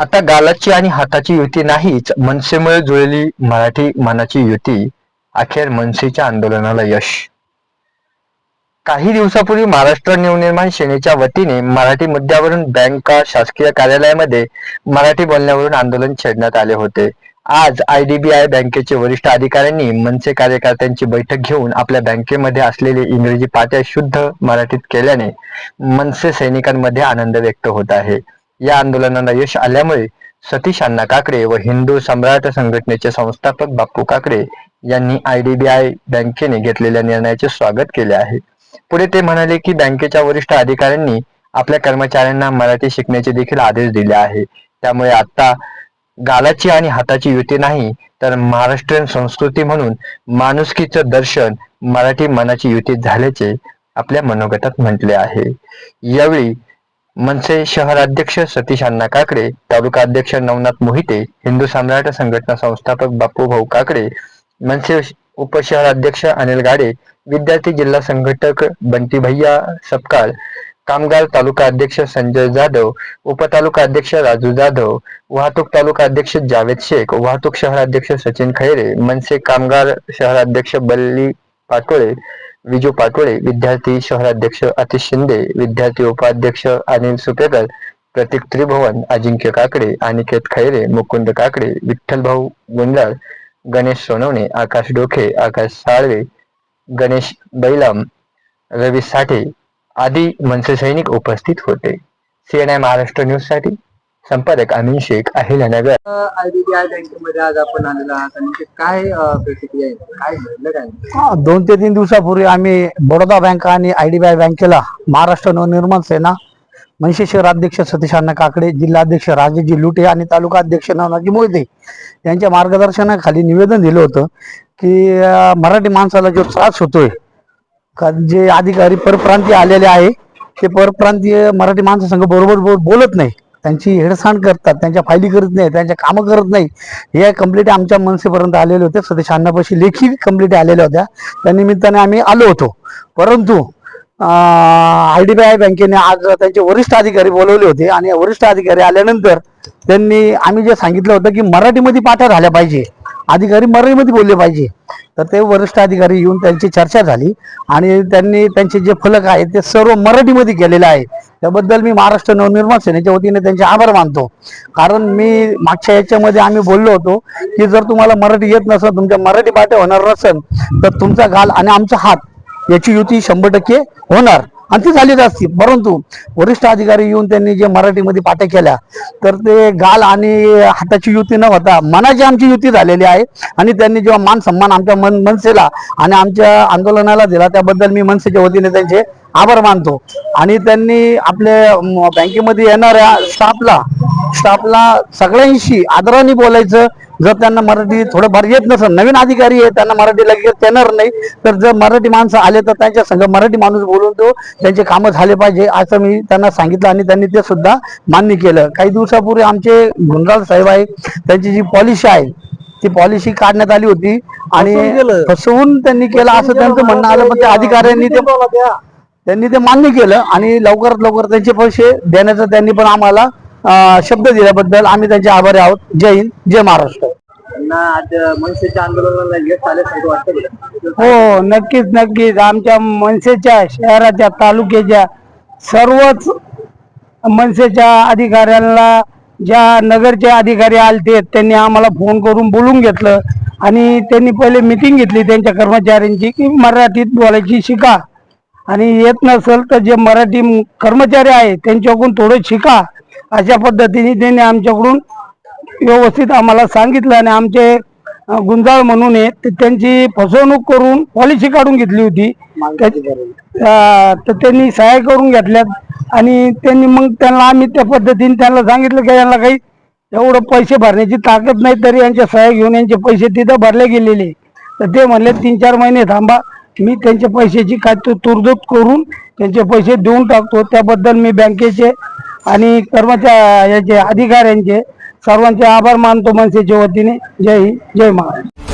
आता गालाची आणि हाताची युती नाहीच मनसेमुळे जुळलेली मराठी मनाची युती अखेर मनसेच्या आंदोलनाला यश. काही दिवसापूर्वी महाराष्ट्र नवनिर्माण सेनेच्या वतीने मराठी मुद्द्यावरून बँका शासकीय कार्यालयामध्ये मराठी बोलण्यावरून आंदोलन छेडण्यात आले होते. आज आयडीबीआय बँकेचे वरिष्ठ अधिकाऱ्यांनी मनसे कार्यकर्त्यांची बैठक घेऊन आपल्या बँकेमध्ये असलेले इंग्रजी पात्या शुद्ध मराठीत केल्याने मनसे सैनिकांमध्ये आनंद व्यक्त होत आहे. या आंदोलनाला यश आल्यामुळे सतीश अण्णा काकडे व हिंदू सम्राट संघटनेचे संस्थापक बाप्पू काकडे यांनी आयडीबीआय बँकेने घेतलेल्या निर्णयाचे स्वागत केले आहे. पुढे ते म्हणाले की बँकेच्या वरिष्ठ अधिकाऱ्यांनी आपल्या कर्मचाऱ्यांना मराठी शिकण्याचे देखील आदेश दिले आहे. त्यामुळे आता गालाची आणि हाताची युती नाही तर महाराष्ट्रीयन संस्कृती म्हणून माणुसकीचं दर्शन मराठी मनाची युती झाल्याचे आपल्या मनोगतात म्हटले आहे. यावेळी मनसे शहराध्यक्ष सतीश अण्णा काकडे तालुका अध्यक्ष नवनाथ मोहिते हिंदू सम्राट संघटना संस्थापक बापू भाऊ काकडे मनसे उपशहराध्यक्ष अनिल गाडे विद्यार्थी जिल्हा संघटक बंटी भैया सपकाळ कामगार तालुका अध्यक्ष संजय जाधव उपतालुका अध्यक्ष राजू जाधव वाहतूक तालुका अध्यक्ष जावेद शेख वाहतूक शहराध्यक्ष सचिन खैरे मनसे कामगार शहराध्यक्ष बल्ली पाटोळे विजू पाटोळे विद्यार्थी शहराध्यक्ष अतिश शिंदे विद्यार्थी उपाध्यक्ष अनिल सुपेकर प्रतीक त्रिभुवन अजिंक्य काकडे अनिकेत खैरे मुकुंद काकडे विठ्ठल भाऊ गुंजाळ गणेश सोनवणे आकाश डोखे आकाश साळवे गणेश बैलम रवी साठे आदी मनसे सैनिक उपस्थित होते. सीएनआय महाराष्ट्र न्यूजसाठी संपादक अमीन शेख अहिल्यानगर आयडीबीआय बँकेमध्ये आज आपण आलेलो आहात आणि ते काय अं, प्रतिक्रिया आहे? काय घडलं काय? हा, दोन ते तीन दिवसापूर्वी आम्ही बडोदा बँक आणि आयडीबीआय बँकेला महाराष्ट्र नवनिर्माण सेना मनसे शहर अध्यक्ष सतीश अण्णा काकडे जिल्हाध्यक्ष राजेजी लुटे आणि तालुका अध्यक्ष नवनाथजी मोहिते यांच्या मार्गदर्शनाखाली निवेदन दिलं होतं की अं, मराठी माणसाला जो त्रास होतोय का जे अधिकारी परप्रांतीय आलेले आहे ते परप्रांतीय मराठी माणसासंघ बरोबर बोलत नाही. त्यांची हेडसाण करतात त्यांच्या फायली करत नाही त्यांच्या कामं करत नाही. हे कंप्लीट आमच्या मनसेपर्यंत आलेले होते. सतीश अण्णापाशी लेखी कंप्लीट आलेल्या होत्या. त्या निमित्ताने आम्ही आलो होतो. परंतु आय डी बी आय बँकेने आज त्यांचे वरिष्ठ अधिकारी बोलवले होते आणि वरिष्ठ अधिकारी आल्यानंतर त्यांनी आम्ही जे सांगितलं होतं की मराठीमध्ये पाठ्या झाल्या पाहिजे. अधिकारी मराठीमध्ये बोलले पाहिजे. तर ते वरिष्ठ अधिकारी येऊन त्यांची चर्चा झाली आणि त्यांनी त्यांचे जे फलक आहेत ते सर्व मराठीमध्ये केलेले आहे. त्याबद्दल मी महाराष्ट्र नवनिर्माण सेनेच्या वतीने त्यांचे आभार मानतो. कारण मी मागच्या याच्यामध्ये आम्ही बोललो होतो की जर तुम्हाला मराठी येत नसेल तुमच्या मराठी पाठ्या होणार नसेल तर तुमचा गाल आणि आमचा हात याची युती शंभर टक्के होणार. आणि ती झालीच असती. परंतु वरिष्ठ अधिकारी येऊन त्यांनी जे मराठीमध्ये पाट्या केल्या तर ते गाल आणि हाताची युती न होता मनाची आमची युती झालेली आहे. आणि त्यांनी जेव्हा मान सन्मान आमच्या मन मनसेला आणि आमच्या आंदोलनाला दिला त्याबद्दल मी मनसेच्या वतीने त्यांचे आभार मानतो. आणि त्यांनी आपल्या बँकेमध्ये येणाऱ्या स्टाफला स्टाफला सगळ्यांशी आदराने बोलायचं जर त्यांना मराठी थोडंफार येत नसेल नवीन अधिकारी आहे त्यांना मराठी लगेच येणार नाही तर जर मराठी माणसं आले तर त्यांच्या संग मराठी माणूस बोलून तो त्यांचे कामं झाले पाहिजे असं मी त्यांना सांगितलं आणि त्यांनी ते सुद्धा मान्य केलं. काही दिवसापूर्वी आमचे गुंजाळ साहेब आहे त्यांची जी पॉलिसी आहे ती पॉलिसी काढण्यात आली होती आणि फसवून त्यांनी केलं असं त्यांचं म्हणणं आलं पण त्या अधिकाऱ्यांनी ते त्यांनी ते मान्य केलं आणि लवकरात लवकर त्यांचे पैसे देण्याचं त्यांनी पण आम्हाला शब्द दिल्याबद्दल आम्ही त्यांचे आभारी आहोत. जय हिंद जय महाराष्ट्र. हो नक्कीच नक्कीच. आमच्या मनसेच्या शहराच्या तालुक्याच्या सर्वच मनसेच्या अधिकाऱ्यांना ज्या नगरचे अधिकारी आलते त्यांनी आम्हाला फोन करून बोलून घेतलं. आणि त्यांनी पहिले मिटिंग घेतली त्यांच्या कर्मचाऱ्यांची की मराठीत बोलायची शिका. आणि येत नसेल तर जे मराठी कर्मचारी आहे त्यांच्याकडून थोडं शिका. अशा पद्धतीने त्यांनी आमच्याकडून व्यवस्थित आम्हाला सांगितलं आणि आमचे गुंजाळ म्हणून आहे त्यांची फसवणूक करून पॉलिसी काढून घेतली होती. तर त्यांनी सहाय्य करून घेतल्यात. आणि त्यांनी मग त्यांना आम्ही त्या पद्धतीने त्यांना सांगितलं की यांना काही एवढं पैसे भरण्याची ताकद नाही तरी यांच्या सहाय्य घेऊन यांचे पैसे तिथं भरले गेलेले. तर ते म्हणले तीन चार महिने थांबा मी त्यांच्या पैशाची काय तो तुरदूत करून त्यांचे पैसे देऊन टाकतो. त्याबद्दल मी बँकेचे आणि कर्मचारी याचे अधिकाऱ्यांचे सर्वांचे आभार मानतो मनसेच्या वतीने. जय हिंद जय महाराष्ट्र.